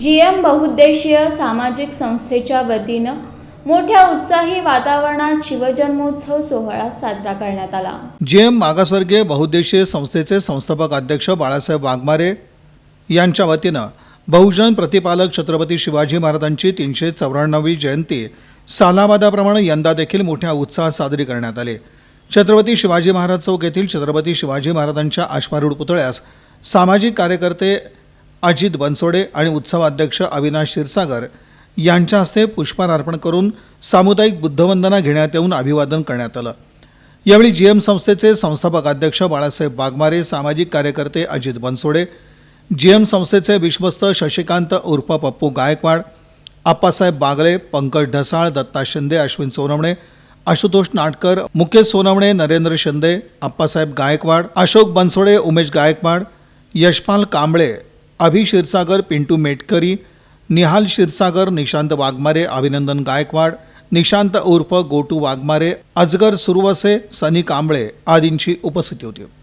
G M बहुउद्देशीय सामाजिक संस्थेच्या वतीनं मोठ्या उत्साही वातावरणात शिवजन्मोत्सव सोहळा साजरा करण्यात आला. जेएम मागासवर्गीय बहुउद्देशीय संस्थेचे संस्थापक अध्यक्ष बाळासाहेब वाघमारे यांच्या वतीनं बहुजन प्रतिपालक छत्रपती शिवाजी महाराजांची तीनशे चौऱ्याण्णवी जयंती सालाबादाप्रमाणे यंदा देखील मोठ्या उत्साहात साजरी करण्यात आली. छत्रपती शिवाजी महाराज चौक येथील छत्रपती शिवाजी महाराजांच्या अश्वारूढ पुतळ्यास सामाजिक कार्यकर्ते अजित बनसोडे आणि उत्सवाध्यक्ष अविनाश क्षीरसागर यांच्या हस्ते पुष्पहार अर्पण करून सामुदायिक बुद्धवंदना घेण्यात येऊन अभिवादन करण्यात आलं. यावेळी जीएम संस्थेचे संस्थापक अध्यक्ष बाळासाहेब वाघमारे सामाजिक कार्यकर्ते अजित बनसोडे जीएम संस्थेचे विश्वस्त शशिकांत उर्फ पप्पू गायकवाड आप्पासाहेब बागले पंकज ढसाळ दत्ता शिंदे अश्विन सोनवणे आशुतोष नाटकर मुकेश सोनवणे नरेंद्र शिंदे आप्पासाहेब गायकवाड अशोक बनसोडे उमेश गायकवाड यशपाल कांबळे अभि क्षीरसागर पिंटू मेटकरी निहाल क्षीरसागर निशांत वाघमारे अभिनंदन गायकवाड निशांत उर्फ गोटू वाघमारे अजगर सुरवसे सनी कांबळे आदींची उपस्थिती होती.